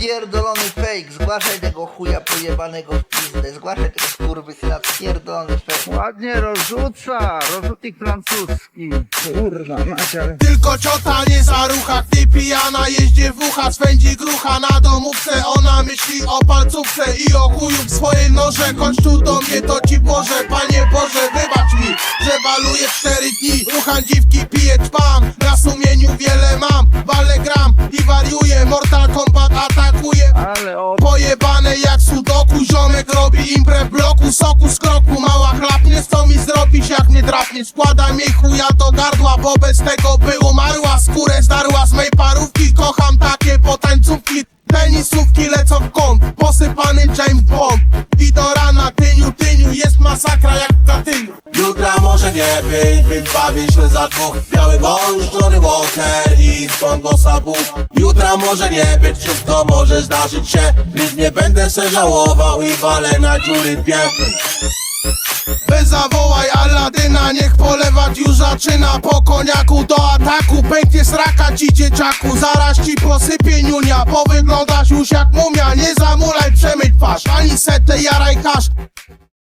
Pierdolony fake, zgłaszaj tego chuja pojebanego w pizdę, zgłaszaj tego skurwysyna, pierdolony fake. Ładnie rozrzuca, rozrzutnik francuski. Kurwa, macie, ale... Tylko ciota nie za ruchach, ty pijana jeździ w ucha Swędzi grucha na domówce, ona myśli o palcówce I o chuju w swoje noże, chodź tu do mnie to ci Boże Panie Boże, wybacz mi, że baluję cztery dni Rucham dziwki, piję czpam, na sumieniu wiele Pojebane jak sudoku, ziomek robi imprę w bloku Soku z kroku, mała chlapnie, co mi zrobisz jak mnie drapnie? Składam jej chuja do gardła, bo bez tego by umarła Skórę zdarła z mej parówki, kocham takie potańcówki Tenisówki lecą w kąt, posypany James Bond. I do rana tyniu, tyniu, jest masakra jak w Katyniu. Jutra może nie być, więc bawię się za dwóch. Biały wąż, Johnny Walker Spongo Sabu Jutra może nie być, wszystko może zdarzyć się. Więc nie będę se żałował i walę na dziury dwie. Bez zawołaj Aladyna, niech polewać już zaczyna Po koniaku do ataku, pęknie sraka ci dzieciaku Zaraz ci posypie niunia, bo wyglądasz już jak mumia. Nie zamulaj, przemyć twarz, ani setę jaraj kasz